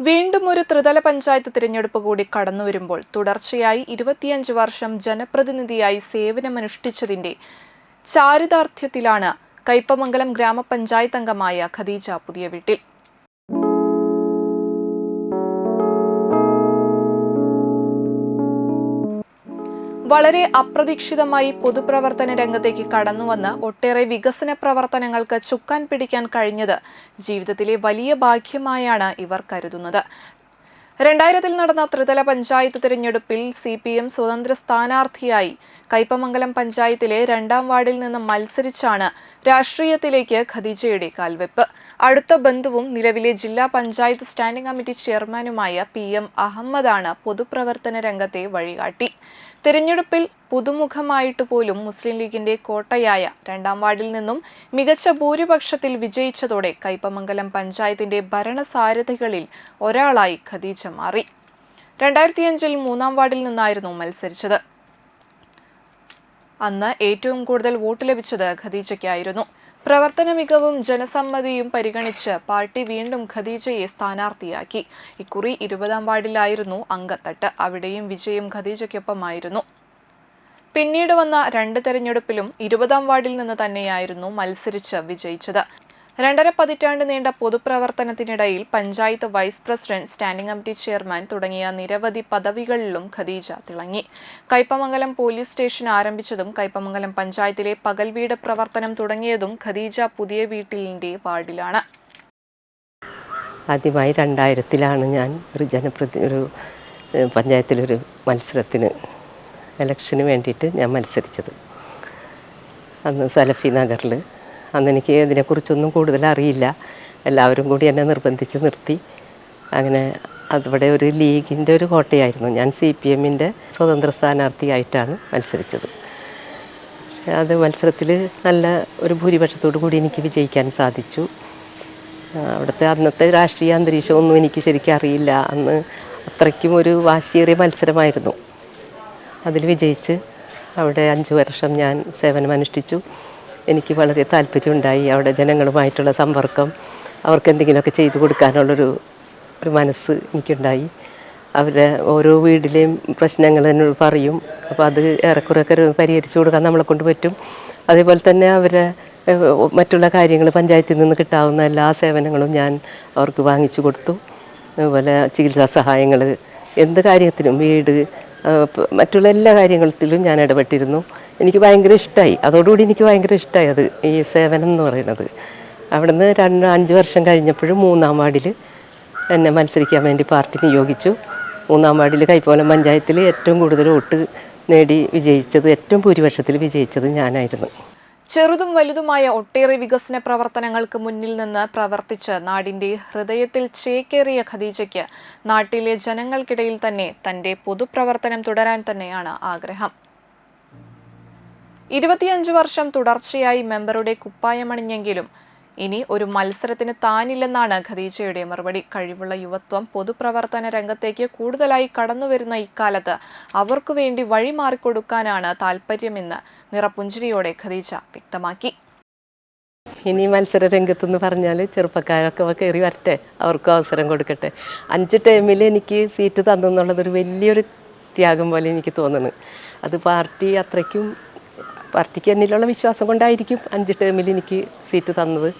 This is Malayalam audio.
വീണ്ടും ഒരു ത്രിതല പഞ്ചായത്ത് തിരഞ്ഞെടുപ്പ് കൂടി കടന്നു വരുമ്പോൾ തുടർച്ചയായി ഇരുപത്തിയഞ്ച് വർഷം ജനപ്രതിനിധിയായി സേവനമനുഷ്ഠിച്ചതിന്റെ ചാരിതാർത്ഥ്യത്തിലാണ് കയ്പമംഗലം ഗ്രാമപഞ്ചായത്ത് അംഗമായ ഖദീജ പുതിയ വീട്ടിൽ. വളരെ അപ്രതീക്ഷിതമായി പൊതുപ്രവർത്തന രംഗത്തേക്ക് കടന്നുവന്ന് ഒട്ടേറെ വികസന പ്രവർത്തനങ്ങൾക്ക് ചുക്കാൻ പിടിക്കാൻ കഴിഞ്ഞത് ജീവിതത്തിലെ വലിയ ഭാഗ്യമായാണ് ഇവർ കരുതുന്നത്. രണ്ടായിരത്തിൽ നടന്ന ത്രിതല പഞ്ചായത്ത് തിരഞ്ഞെടുപ്പിൽ സി പി എം സ്വതന്ത്ര സ്ഥാനാർത്ഥിയായി കൈപ്പമംഗലം പഞ്ചായത്തിലെ രണ്ടാം വാർഡിൽ നിന്ന് മത്സരിച്ചാണ് രാഷ്ട്രീയത്തിലേക്ക് ഖദീജയുടെ കാൽവെപ്പ്. അടുത്ത ബന്ധുവും നിലവിലെ ജില്ലാ പഞ്ചായത്ത് സ്റ്റാൻഡിംഗ് കമ്മിറ്റി ചെയർമാനുമായ പി എം അഹമ്മദാണ് പൊതുപ്രവർത്തന രംഗത്തെ വഴികാട്ടി. തിരഞ്ഞെടുപ്പിൽ പുതുമുഖമായിട്ട് പോലും മുസ്ലിം ലീഗിന്റെ കോട്ടയായ രണ്ടാം വാർഡിൽ നിന്നും മികച്ച ഭൂരിപക്ഷത്തിൽ വിജയിച്ചതോടെ കൈപ്പമംഗലം പഞ്ചായത്തിന്റെ ഭരണസാരഥികളിൽ ഒരാളായി ഖദീജ മാറി. രണ്ടായിരത്തിയഞ്ചിൽ മൂന്നാം വാർഡിൽ നിന്നായിരുന്നു മത്സരിച്ചത്. അന്ന് ഏറ്റവും കൂടുതൽ വോട്ട് ലഭിച്ചത് ഖദീജയ്ക്കായിരുന്നു. പ്രവർത്തന മികവും ജനസമ്മതിയും പരിഗണിച്ച് പാർട്ടി വീണ്ടും ഖദീജയെ സ്ഥാനാർത്ഥിയാക്കി. ഇക്കുറി ഇരുപതാം വാർഡിലായിരുന്നു അങ്കത്തട്ട് അവിടെയും വിജയം ഖദീജയ്ക്കൊപ്പമായിരുന്നു. പിന്നീട് വന്ന രണ്ട് തെരഞ്ഞെടുപ്പിലും ഇരുപതാം വാർഡിൽ നിന്ന് തന്നെയായിരുന്നു മത്സരിച്ച് വിജയിച്ചത്. രണ്ടര പതിറ്റാണ്ട് നീണ്ട പൊതുപ്രവർത്തനത്തിനിടയിൽ panchayat vice president standing committee chairman തുടങ്ങിയ നിരവധി പദവികളിലും ഖദീജ തിളങ്ങി. കൈപ്പമംഗലം പോലീസ് സ്റ്റേഷൻ ആരംഭിച്ചതും കൈപ്പമംഗലം പഞ്ചായത്തിലെ പകൽ വീട് പ്രവർത്തനം തുടങ്ങിയതും ഖദീജ പുതിയ വീട്ടിലിന്റെ വാർഡിലാണ്. ആദ്യമായി രണ്ടായിരത്തിലാണ് ഞാൻ ഒരു ജനപ്രതി ഒരു പഞ്ചായത്തിലൊരു മത്സരത്തിന് ഇലക്ഷന് വേണ്ടിയിട്ട് ഞാൻ മത്സരിച്ചത്. അന്ന് സലഫി നഗറിൽ അന്ന് എനിക്ക് ഇതിനെക്കുറിച്ചൊന്നും കൂടുതൽ അറിയില്ല. എല്ലാവരും കൂടി എന്നെ നിർബന്ധിച്ച് നിർത്തി. അങ്ങനെ അവിടെ ഒരു ലീഗിന്റെ ഒരു കോട്ടയായിരുന്നു. ഞാൻ സി പി എമ്മിന്റെ സ്വതന്ത്ര സ്ഥാനാർത്ഥിയായിട്ടാണ് മത്സരിച്ചത്. പക്ഷേ അത് മത്സരത്തിൽ നല്ല ഒരു ഭൂരിപക്ഷത്തോടു കൂടി എനിക്ക് വിജയിക്കാൻ സാധിച്ചു. അവിടുത്തെ അന്നത്തെ രാഷ്ട്രീയ അന്തരീക്ഷമൊന്നും എനിക്ക് ശരിക്കും അറിയില്ല. അന്ന് അത്രയ്ക്കും ഒരു വാശിയേറിയ മത്സരമായിരുന്നു. അതിൽ വിജയിച്ച് അവിടെ അഞ്ച് വർഷം ഞാൻ സേവനമനുഷ്ഠിച്ചു. എനിക്ക് വളരെ താല്പര്യമുണ്ടായി അവിടെ ജനങ്ങളുമായിട്ടുള്ള സമ്പർക്കം. അവർക്ക് എന്തെങ്കിലുമൊക്കെ ചെയ്തു കൊടുക്കാനുള്ളൊരു ഒരു മനസ്സ് എനിക്കുണ്ടായി. അവരെ ഓരോ വീട്ടിലെയും പ്രശ്നങ്ങൾ എന്നോട് പറയും. അപ്പോൾ അത് ഏറെക്കുറെയൊക്കെ പരിഹരിച്ചു കൊടുക്കാൻ നമ്മളെ കൊണ്ട് പറ്റും. അതേപോലെ തന്നെ അവരെ മറ്റുള്ള കാര്യങ്ങൾ പഞ്ചായത്തിൽ നിന്ന് കിട്ടാവുന്ന എല്ലാ സേവനങ്ങളും ഞാൻ അവർക്ക് വാങ്ങിച്ചു കൊടുത്തു. അതുപോലെ ചികിത്സാ സഹായങ്ങൾ എന്ത് കാര്യത്തിനും വീട് മറ്റുള്ള എല്ലാ കാര്യങ്ങളിലും ഞാൻ ഇടപെട്ടിരുന്നു. എനിക്ക് ഭയങ്കര ഇഷ്ടമായി അതോടുകൂടി എനിക്ക് ഭയങ്കര ഇഷ്ടമായി അത് ഈ സേവനം എന്ന് പറയുന്നത്. അവിടുന്ന് രണ്ട് അഞ്ച് വർഷം കഴിഞ്ഞപ്പോഴും മൂന്നാം വാർഡിൽ എന്നെ മത്സരിക്കാൻ വേണ്ടി പാർട്ടി നിയോഗിച്ചു. മൂന്നാം വാർഡിൽ കൈപ്പോലം പഞ്ചായത്തിൽ ഏറ്റവും കൂടുതൽ വോട്ട് നേടി വിജയിച്ചത് ഏറ്റവും ഭൂരിപക്ഷത്തിൽ വിജയിച്ചത് ഞാനായിരുന്നു. ചെറുതും വലുതുമായ ഒട്ടേറെ വികസന പ്രവർത്തനങ്ങൾക്ക് മുന്നിൽ നിന്ന് പ്രവർത്തിച്ച് നാടിന്റെ ഹൃദയത്തിൽ ചേക്കേറിയ ഖദീജയ്ക്ക് നാട്ടിലെ ജനങ്ങൾക്കിടയിൽ തന്നെ തന്റെ പൊതുപ്രവർത്തനം തുടരാൻ തന്നെയാണ് ആഗ്രഹം. ഇരുപത്തിയഞ്ച് വർഷം തുടർച്ചയായി മെമ്പറുടെ കുപ്പായമണിഞ്ഞെങ്കിലും ഇനി ഒരു മത്സരത്തിന് താനില്ലെന്നാണ് ഖദീജയുടെ മറുപടി. കഴിവുള്ള യുവത്വം പൊതുപ്രവർത്തന രംഗത്തേക്ക് കൂടുതലായി കടന്നുവരുന്ന ഇക്കാലത്ത് അവർക്കു വേണ്ടി വഴിമാറിക്കൊടുക്കാനാണ് താല്പര്യമെന്ന് നിറപുഞ്ചിരിയോടെ ഖദീജ വ്യക്തമാക്കി. ഇനി മത്സര രംഗത്തെന്ന് പറഞ്ഞാൽ ചെറുപ്പക്കാരൊക്കെ കയറി വരട്ടെ അവർക്കും അവസരം കൊടുക്കട്ടെ. അഞ്ച് ടൈമിൽ എനിക്ക് സീറ്റ് തന്നെന്നുള്ളത് ഒരു വലിയൊരു ത്യാഗം പോലെ എനിക്ക് തോന്നുന്നു. അത് പാർട്ടി അത്രയ്ക്കും പാർട്ടിക്ക് എന്നിലുള്ള വിശ്വാസം കൊണ്ടായിരിക്കും അഞ്ച് ടേമിൽ എനിക്ക് സീറ്റ് തന്നത്.